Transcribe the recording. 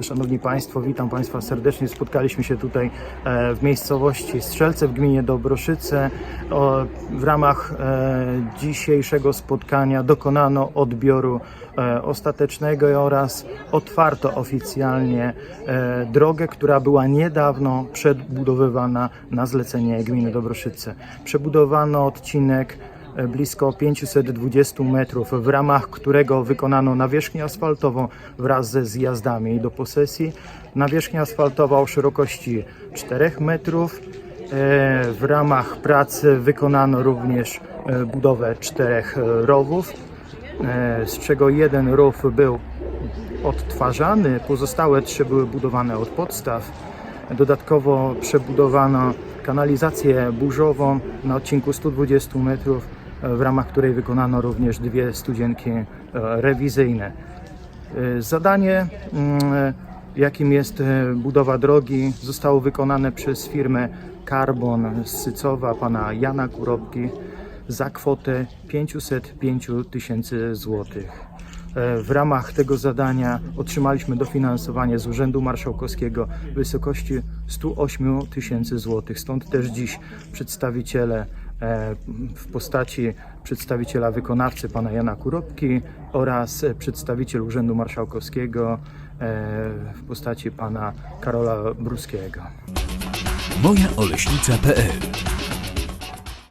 Szanowni Państwo, witam Państwa serdecznie. Spotkaliśmy się tutaj e, w miejscowości Strzelce w gminie Dobroszyce. W ramach e, dzisiejszego spotkania dokonano odbioru e, ostatecznego oraz otwarto oficjalnie drogę, która była niedawno przedbudowywana na zlecenie gminy Dobroszyce. Przebudowano odcinek blisko 520 metrów, w ramach którego wykonano nawierzchnię asfaltową wraz ze zjazdami do posesji. Nawierzchnia asfaltowa o szerokości 4 metrów. E, W ramach pracy wykonano również e, budowę czterech e, rowów, e, z czego jeden rów był odtwarzany, pozostałe trzy były budowane od podstaw. Dodatkowo przebudowano kanalizację burzową na odcinku 120 metrów, e, w ramach której wykonano również dwie studzienki e, rewizyjne. E, Zadanie, mm, jakim jest e, budowa drogi, zostało wykonane przez firmę Carbon z Sycowa, pana Jana Kurowki za kwotę 505 tysięcy złotych. E, W ramach tego zadania otrzymaliśmy dofinansowanie z Urzędu Marszałkowskiego w wysokości 108 tysięcy złotych. Stąd też dziś przedstawiciele e, w postaci przedstawiciela wykonawcy pana Jana Kurowki oraz e, przedstawiciel Urzędu Marszałkowskiego e, w postaci pana Karola Bruskiego. mojaoleśnica.pl